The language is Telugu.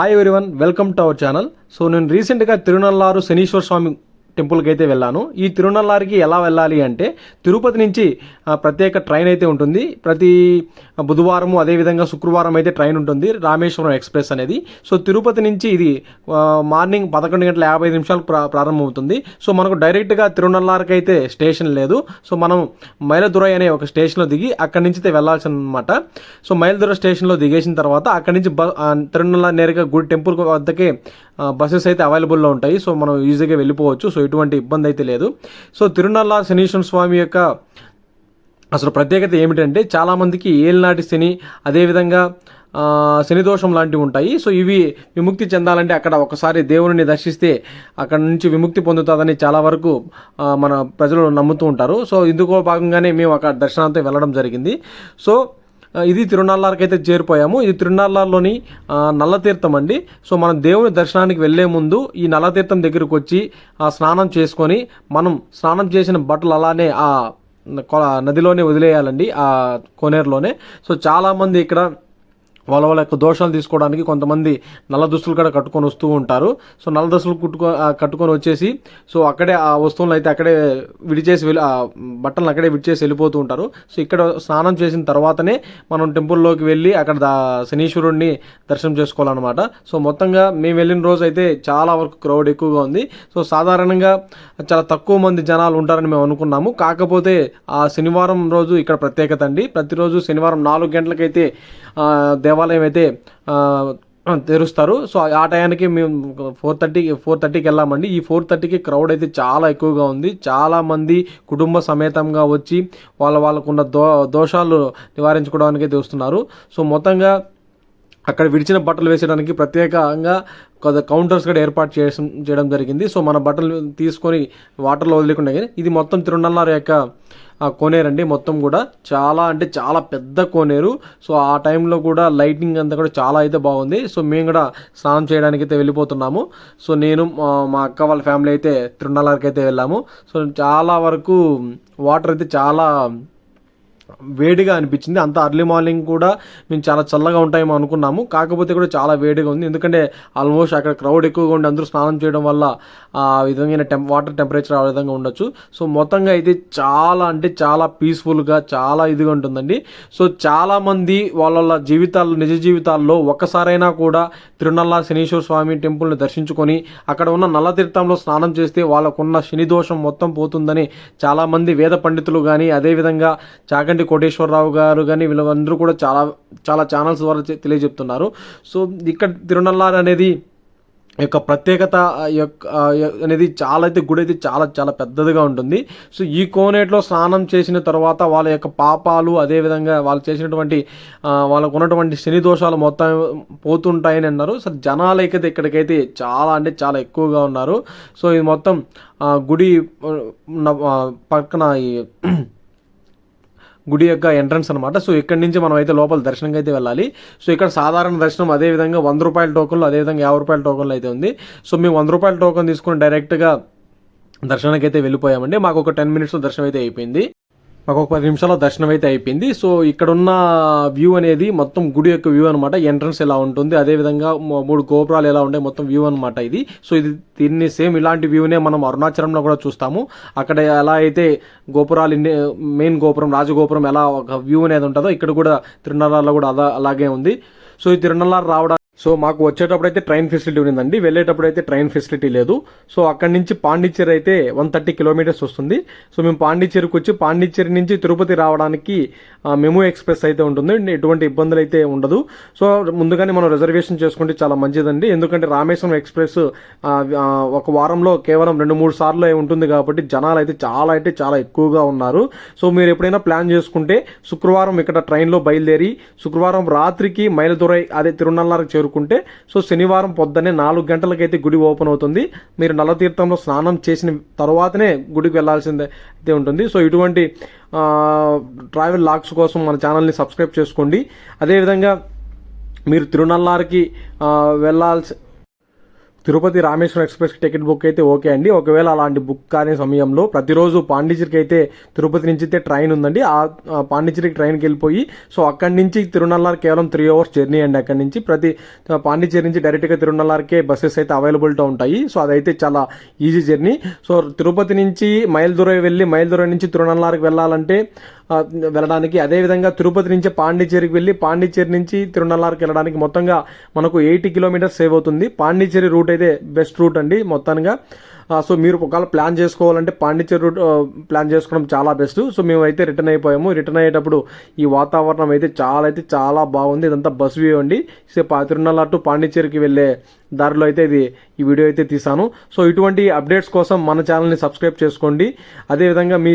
Hi everyone welcome to our channel so నేను రీసెంట్గా తిరునల్లారు శనీశ్వర స్వామి టెంపుల్కి అయితే వెళ్ళాను. ఈ తిరునల్లారికి ఎలా వెళ్ళాలి అంటే తిరుపతి నుంచి ప్రత్యేక ట్రైన్ అయితే ఉంటుంది. ప్రతి బుధవారము అదేవిధంగా శుక్రవారం అయితే ట్రైన్ ఉంటుంది. రామేశ్వరం ఎక్స్ప్రెస్ అనేది. సో తిరుపతి నుంచి ఇది మార్నింగ్ పదకొండు గంటల యాభై ఐదు నిమిషాలకు ప్రా ప్రారంభమవుతుంది. సో మనకు డైరెక్ట్గా తిరునల్లారికి అయితే స్టేషన్ లేదు. సో మనం మైలదురై అనే ఒక స్టేషన్లో దిగి అక్కడి నుంచి అయితే వెళ్ళాల్సిన అనమాట సో మైలదుర స్టేషన్లో దిగేసిన తర్వాత అక్కడి నుంచి బ ఆ, నేరుగా గుడి టెంపుల్ వద్దకే బస్సెస్ అయితే అవైలబుల్లో ఉంటాయి. సో మనం ఈజీగా వెళ్ళిపోవచ్చు. సో ఎటువంటి ఇబ్బంది అయితే లేదు. సో తిరునల్లా శనీశ్వర స్వామి యొక్క అసలు ప్రత్యేకత ఏమిటంటే చాలామందికి ఏలినాటి శని అదేవిధంగా శనిదోషం శని దోషం లాంటివి ఉంటాయి. సో ఇవి విముక్తి చెందాలంటే అక్కడ ఒకసారి దేవుడిని దర్శిస్తే అక్కడ నుంచి విముక్తి పొందుతుందని చాలా వరకు మన ప్రజలు నమ్ముతూ ఉంటారు. సో ఇందుకో భాగంగానే మేము అక్కడ దర్శనంతో వెళ్ళడం జరిగింది. సో ఇది తిరునాళ్ళకి అయితే చేరిపోయాము. ఇది తిరునల్లార్లోని నల్లతీర్థం అండి. సో మనం దేవుని దర్శనానికి వెళ్ళే ముందు ఈ నల్లతీర్థం దగ్గరకు వచ్చి ఆ స్నానం చేసుకొని మనం స్నానం చేసిన బట్టలు అలానే ఆ నదిలోనే వదిలేయాలండి ఆ కోనేరులోనే. సో చాలామంది ఇక్కడ వాళ్ళ వాళ్ళ యొక్క దోషాలు తీసుకోవడానికి కొంతమంది నల్ల దుస్తులు కూడా కట్టుకొని వస్తూ ఉంటారు. సో నల్ల దుస్తులు కుట్టుకో కట్టుకొని వచ్చేసి సో అక్కడే ఆ వస్తువులను అయితే అక్కడే విడిచేసి వెళ్ళి ఆ బట్టలను అక్కడే విడిచేసి వెళ్ళిపోతూ ఉంటారు. సో ఇక్కడ స్నానం చేసిన తర్వాతనే మనం టెంపుల్లోకి వెళ్ళి అక్కడ దా శనీశ్వరుడిని దర్శనం చేసుకోవాలన్నమాట. సో మొత్తంగా మేము వెళ్ళిన రోజు అయితే చాలా వరకు క్రౌడ్ ఎక్కువగా ఉంది. సో సాధారణంగా చాలా తక్కువ మంది జనాలు ఉంటారని మేము అనుకున్నాము. కాకపోతే ఆ శనివారం రోజు ఇక్కడ ప్రత్యేకత అండి. ప్రతిరోజు శనివారం నాలుగు గంటలకైతే దేవ దేవాలయం అయితే తెరుస్తారు. సో ఆ టయానికి మేము ఫోర్ థర్టీ ఫోర్ థర్టీకి వెళ్ళామండి. ఈ ఫోర్ థర్టీకి క్రౌడ్ అయితే చాలా ఎక్కువగా ఉంది. చాలా మంది కుటుంబ సమేతంగా వచ్చి వాళ్ళ వాళ్ళకున్న దో దోషాలు నివారించుకోవడానికి అయితే వస్తున్నారు. సో మొత్తంగా అక్కడ విడిచిన బట్టలు వేసేయడానికి ప్రత్యేకంగా కొంత కౌంటర్స్ కూడా ఏర్పాటు చేయడం చేయడం జరిగింది. సో మన బట్టలు తీసుకొని వాటర్లో వదిలేకుండా ఇది మొత్తం తిరునల్లారి యొక్క కోనేరు కోనేరండి. మొత్తం కూడా చాలా అంటే చాలా పెద్ద కోనేరు. సో ఆ టైంలో కూడా లైటింగ్ అంతా కూడా చాలా అయితే బాగుంది. సో మేము కూడా స్నానం చేయడానికి అయితే వెళ్ళిపోతున్నాము. సో నేను మా మా అక్క వాళ్ళ ఫ్యామిలీ అయితే తిరునల్లారికి అయితే వెళ్ళాము. సో చాలా వరకు వాటర్ అయితే చాలా వేడిగా అనిపించింది. అంత అర్లీ మార్నింగ్ కూడా మేము చాలా చల్లగా ఉంటాయేమో అనుకున్నాము. కాకపోతే కూడా చాలా వేడిగా ఉంది. ఎందుకంటే ఆల్మోస్ట్ అక్కడ క్రౌడ్ ఎక్కువగా ఉండి అందరూ స్నానం చేయడం వల్ల ఆ విధమైన టెంప్ వాటర్ టెంపరేచర్ ఆ విధంగా ఉండొచ్చు. సో మొత్తంగా అయితే చాలా అంటే చాలా పీస్ఫుల్గా చాలా ఇదిగా ఉంటుందండి. సో చాలామంది వాళ్ళ వాళ్ళ జీవితాల్లో నిజ జీవితాల్లో ఒక్కసారైనా కూడా తిరునల్లా శనీశ్వర స్వామి టెంపుల్ని దర్శించుకొని అక్కడ ఉన్న నల్ల తీర్థంలో స్నానం చేస్తే వాళ్ళకున్న శని దోషం మొత్తం పోతుందని చాలామంది వేద పండితులు కానీ అదేవిధంగా చాగంటి కోటేశ్వరరావు గారు కానీ వీళ్ళందరూ కూడా చాలా చాలా ఛానల్స్ ద్వారా తెలియజెప్తున్నారు. సో ఇక్కడ తిరునల్లారు అనేది యొక్క ప్రత్యేకత యొక్క అనేది చాలా అయితే గుడి అయితే చాలా చాలా పెద్దదిగా ఉంటుంది. సో ఈ కోనేట్లో స్నానం చేసిన తర్వాత వాళ్ళ యొక్క పాపాలు అదేవిధంగా వాళ్ళు చేసినటువంటి వాళ్ళకు ఉన్నటువంటి శని దోషాలు మొత్తం పోతుంటాయని అన్నారు. సో జనాలు అయితే ఇక్కడికైతే చాలా అంటే చాలా ఎక్కువగా ఉన్నారు. సో ఇది మొత్తం గుడి పక్కన ఈ గుడి యొక్క ఎంట్రన్స్ అనమాట సో ఇక్కడి నుంచి మనం అయితే లోపల దర్శనంకి అయితే వెళ్ళాలి. సో ఇక్కడ సాధారణ దర్శనం అదే విధంగా వంద రూపాయల టోకన్లు అదేవిధంగా యాభై రూపాయల టోకన్లు అయితే ఉంది. సో మేము వంద రూపాయల టోకన్ తీసుకుని డైరెక్ట్గా దర్శనానికి అయితే వెళ్ళిపోయామండి. మాకు ఒక టెన్ మినిట్స్లో దర్శనం అయితే అయిపోయింది. మాకు ఒక పది నిమిషాల్లో దర్శనం అయితే అయిపోయింది. సో ఇక్కడ ఉన్న వ్యూ అనేది మొత్తం గుడి యొక్క వ్యూ అనమాట ఎంట్రన్స్ ఎలా ఉంటుంది అదేవిధంగా మూడు గోపురాలు ఎలా ఉంటాయి మొత్తం వ్యూ అనమాట ఇది. సో ఇది దీన్ని సేమ్ ఇలాంటి వ్యూనే మనం అరుణాచలంలో కూడా చూస్తాము. అక్కడ ఎలా అయితే గోపురాలు మెయిన్ గోపురం రాజగోపురం ఎలా ఒక వ్యూ అనేది ఉంటుందో ఇక్కడ కూడా తిరునల్లాలో కూడా అలా అలాగే ఉంది. సో ఈ తిరునల్లారు రావడానికి సో మాకు వచ్చేటప్పుడు అయితే ట్రైన్ ఫెసిలిటీ ఉండిందండి. వెళ్ళేటప్పుడు అయితే ట్రైన్ ఫెసిలిటీ లేదు. సో అక్కడి నుంచి పాండిచ్చేరి అయితే వన్ థర్టీ కిలోమీటర్స్ వస్తుంది. సో మేము పాండిచ్చేరికి వచ్చి పాండిచ్చేరి నుంచి తిరుపతి రావడానికి మెమో ఎక్స్ప్రెస్ అయితే ఉంటుంది. ఎటువంటి ఇబ్బందులు అయితే ఉండదు. సో ముందుగానే మనం రిజర్వేషన్ చేసుకుంటే చాలా మంచిదండి. ఎందుకంటే రామేశ్వరం ఎక్స్ప్రెస్ ఒక వారంలో కేవలం రెండు మూడు సార్లు ఉంటుంది కాబట్టి జనాలు అయితే చాలా అయితే చాలా ఎక్కువగా ఉన్నారు. సో మీరు ఎప్పుడైనా ప్లాన్ చేసుకుంటే శుక్రవారం ఇక్కడ ట్రైన్లో బయలుదేరి శుక్రవారం రాత్రికి మైలదురై అదే తిరునల్లారికి కోరుకుంటే సో శనివారం పొద్దున్నే నాలుగు గంటలకైతే గుడి ఓపెన్ అవుతుంది. మీరు నల్లతీర్థంలో స్నానం చేసిన తర్వాతనే గుడికి వెళ్ళాల్సిందే అయితే ఉంటుంది. సో ఇటువంటి ట్రావెల్ లాగ్స్ కోసం మన ఛానల్ని సబ్స్క్రైబ్ చేసుకోండి. అదేవిధంగా మీరు తిరునల్లారికి వెళ్ళాల్సి Tirupati Rameswaram express ticket book అయితే ఓకే అండి. ఒకవేళ అలాంటి బుక్ కాని సమయంలో ప్రతిరోజు పాండిచ్చేరికి అయితే తిరుపతి నుంచి అయితే ట్రైన్ ఉందండి. ఆ పాండిచ్చేరికి ట్రైన్కి వెళ్ళిపోయి సో అక్కడి నుంచి తిరునల్లార్ కేవలం త్రీ అవర్స్ జర్నీ అండి అక్కడి నుంచి. ప్రతి పాండిచ్చేరి నుంచి డైరెక్ట్గా తిరునల్లార్కే బస్సెస్ అయితే అవైలబిలిటీ ఉంటాయి. సో అదైతే చాలా ఈజీ జర్నీ సో తిరుపతి నుంచి మైల్దురై వెళ్ళి మైల్దురై నుంచి తిరునల్లార్కి వెళ్ళాలంటే వెళ్ళడానికి. అదేవిధంగా తిరుపతి నుంచి పాండిచ్చేరికి వెళ్ళి పాండిచ్చేరి నుంచి తిరునల్లార్కి వెళ్ళడానికి మొత్తంగా మనకు ఎయిటీ కిలోమీటర్స్ సేవ్ అవుతుంది. పాండిచ్చేరి రూట్ అయితే బెస్ట్ రూట్ అండి మొత్తంగా సో మీరు ఒకవేళ ప్లాన్ చేసుకోవాలంటే పాండిచ్చేరి రూట్ ప్లాన్ చేసుకోవడం చాలా బెస్ట్. సో మేము అయితే రిటర్న్ అయిపోయాము. రిటర్న్ అయ్యేటప్పుడు ఈ వాతావరణం అయితే చాలా అయితే చాలా బాగుంది. ఇదంతా బస్ వ్యూ అండి. సో తిరునల్లా టు పాండిచ్చేరికి వెళ్ళే దారిలో అయితే ఇది ఈ వీడియో అయితే తీసాను సో ఇటువంటి అప్డేట్స్ కోసం మన ఛానల్ని సబ్స్క్రైబ్ చేసుకోండి. అదేవిధంగా మీ